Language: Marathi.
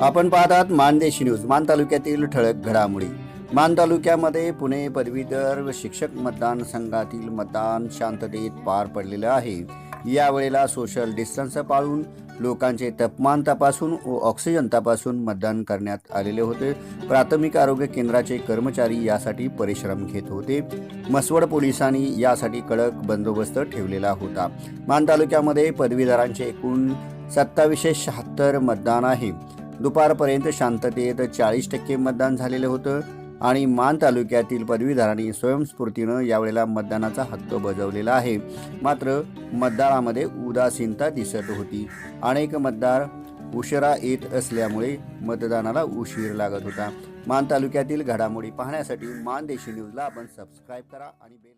आपण पाहतात मानदेशी न्यूज मान तालुक्यातील ठळक घडामोडी. मान तालुक्यामध्ये पुणे पदवीधर शिक्षक मतदान संघातील मतदान शांततेत पार पडलेलं आहे. यावेळेला सोशल डिस्टन्स पाळून लोकांचे तापमान तपासून व ऑक्सिजन तपासून मतदान करण्यात आलेले होते. प्राथमिक आरोग्य केंद्राचे कर्मचारी यासाठी परिश्रम घेत होते. मसवड पोलिसांनी यासाठी कडक बंदोबस्त ठेवलेला होता. मान तालुक्यामध्ये पदवीधरांचे एकूण सत्तावीसशे शहात्तर मतदान आहे. दुपारपर्यंत शांततेत चाळीस टक्के मतदान झालेलं होतं आणि मान तालुक्यातील पदवीधरांनी स्वयंस्फूर्तीनं यावेळेला मतदानाचा हक्क बजावलेला आहे. मात्र मतदारामध्ये उदासीनता दिसत होती. अनेक मतदार उशिरा येत असल्यामुळे मतदानाला उशीर लागत होता. मान तालुक्यातील घडामोडी पाहण्यासाठी मान देशी न्यूजला आपण सबस्क्राईब करा आणि बेल